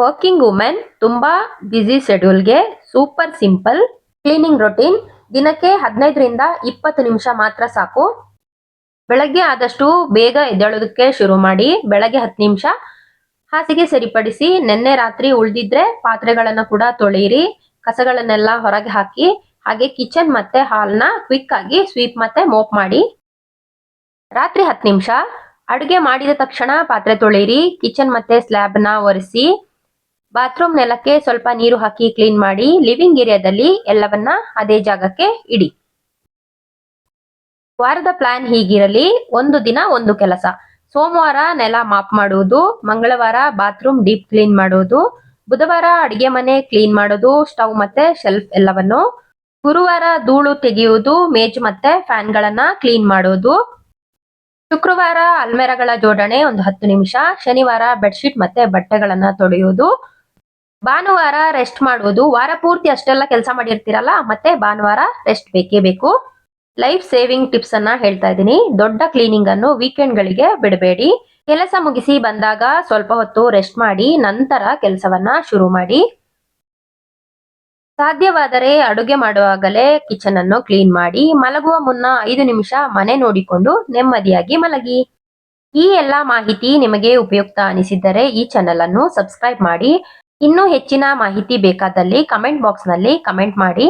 Working women ತುಂಬಾ busy ಶೆಡ್ಯೂಲ್ಗೆ super simple cleaning routine ದಿನಕ್ಕೆ ಹದಿನೈದರಿಂದ ಇಪ್ಪತ್ತು ನಿಮಿಷ ಮಾತ್ರ ಸಾಕು. ಬೆಳಗ್ಗೆ ಆದಷ್ಟು ಬೇಗ ಎದ್ದೇಳೋದಕ್ಕೆ ಶುರು ಮಾಡಿ, ಬೆಳಗ್ಗೆ ಹತ್ತು ನಿಮಿಷ ಹಾಸಿಗೆ ಸರಿಪಡಿಸಿ, ನಿನ್ನೆ ರಾತ್ರಿ ಉಳಿದಿದ್ರೆ ಪಾತ್ರೆಗಳನ್ನು ಕೂಡ ತೊಳೆಯಿರಿ, ಕಸಗಳನ್ನೆಲ್ಲ ಹೊರಗೆ ಹಾಕಿ, ಹಾಗೆ ಕಿಚನ್ ಮತ್ತೆ ಹಾಲ್ನ ಕ್ವಿಕ್ ಆಗಿ ಸ್ವೀಪ್ ಮತ್ತೆ ಮೋಪ್ ಮಾಡಿ. ರಾತ್ರಿ ಹತ್ತು ನಿಮಿಷ, ಅಡುಗೆ ಮಾಡಿದ ತಕ್ಷಣ ಪಾತ್ರೆ ತೊಳೆಯಿರಿ ಕಿಚನ್ ಮತ್ತೆ ಸ್ಲ್ಯಾಬ್ನ ಒರೆಸಿ ಬಾತ್ರೂಮ್ ನೆಲಕ್ಕೆ ಸ್ವಲ್ಪ ನೀರು ಹಾಕಿ ಕ್ಲೀನ್ ಮಾಡಿ ಲಿವಿಂಗ್ ಏರಿಯಾದಲ್ಲಿ ಎಲ್ಲವನ್ನ ಅದೇ ಜಾಗಕ್ಕೆ ಇಡಿ. ವಾರದ ಪ್ಲಾನ್ ಹೀಗಿರಲಿ, ಒಂದು ದಿನ ಒಂದು ಕೆಲಸ. ಸೋಮವಾರ ನೆಲ ಮಾಪ್ ಮಾಡುವುದು, ಮಂಗಳವಾರ ಬಾತ್ರೂಮ್ ಡೀಪ್ ಕ್ಲೀನ್ ಮಾಡುವುದು, ಬುಧವಾರ ಅಡಿಗೆ ಮನೆ ಕ್ಲೀನ್ ಮಾಡೋದು ಸ್ಟವ್ ಮತ್ತೆ ಶೆಲ್ಫ್ ಎಲ್ಲವನ್ನು, ಗುರುವಾರ ಧೂಳು ತೆಗೆಯುವುದು, ಮೇಜು ಮತ್ತೆ ಫ್ಯಾನ್ಗಳನ್ನ ಕ್ಲೀನ್ ಮಾಡೋದು ಶುಕ್ರವಾರ ಅಲ್ಮೆರಗಳ ಜೋಡಣೆ ಒಂದು ಹತ್ತು ನಿಮಿಷ, ಶನಿವಾರ ಬೆಡ್ಶೀಟ್ ಮತ್ತೆ ಬಟ್ಟೆಗಳನ್ನ ತೊಳೆಯುವುದು ಭಾನುವಾರ ರೆಸ್ಟ್ ಮಾಡುವುದು. ವಾರ ಪೂರ್ತಿ ಅಷ್ಟೆಲ್ಲ ಕೆಲಸ ಮಾಡಿರ್ತೀರಲ್ಲ, ಮತ್ತೆ ಭಾನುವಾರ ರೆಸ್ಟ್ ಬೇಕೇ ಬೇಕು. ಲೈಫ್ ಸೇವಿಂಗ್ ಟಿಪ್ಸ್ ಅನ್ನ ಹೇಳ್ತಾ ಇದ್ದೀನಿ. ದೊಡ್ಡ ಕ್ಲೀನಿಂಗ್ ಅನ್ನು ವೀಕೆಂಡ್ ಗಳಿಗೆ ಬಿಡಬೇಡಿ. ಕೆಲಸ ಮುಗಿಸಿ ಬಂದಾಗ ಸ್ವಲ್ಪ ಹೊತ್ತು ರೆಸ್ಟ್ ಮಾಡಿ, ನಂತರ ಕೆಲಸವನ್ನ ಶುರು ಮಾಡಿ. ಸಾಧ್ಯವಾದರೆ ಅಡುಗೆ ಮಾಡುವಾಗಲೇ ಕಿಚನ್ ಅನ್ನು ಕ್ಲೀನ್ ಮಾಡಿ. ಮಲಗುವ ಮುನ್ನ ಐದು ನಿಮಿಷ ಮನೆ ನೋಡಿಕೊಂಡು ನೆಮ್ಮದಿಯಾಗಿ ಮಲಗಿ. ಈ ಎಲ್ಲ ಮಾಹಿತಿ ನಿಮಗೆ ಉಪಯುಕ್ತ ಅನಿಸಿದ್ದರೆ ಈ ಚಾನೆಲ್ ಅನ್ನು ಸಬ್ಸ್ಕ್ರೈಬ್ ಮಾಡಿ. ಇನ್ನೂ ಹೆಚ್ಚಿನ ಮಾಹಿತಿ ಬೇಕಾದಲ್ಲಿ ಕಮೆಂಟ್ ಬಾಕ್ಸ್ನಲ್ಲಿ ಕಮೆಂಟ್ ಮಾಡಿ.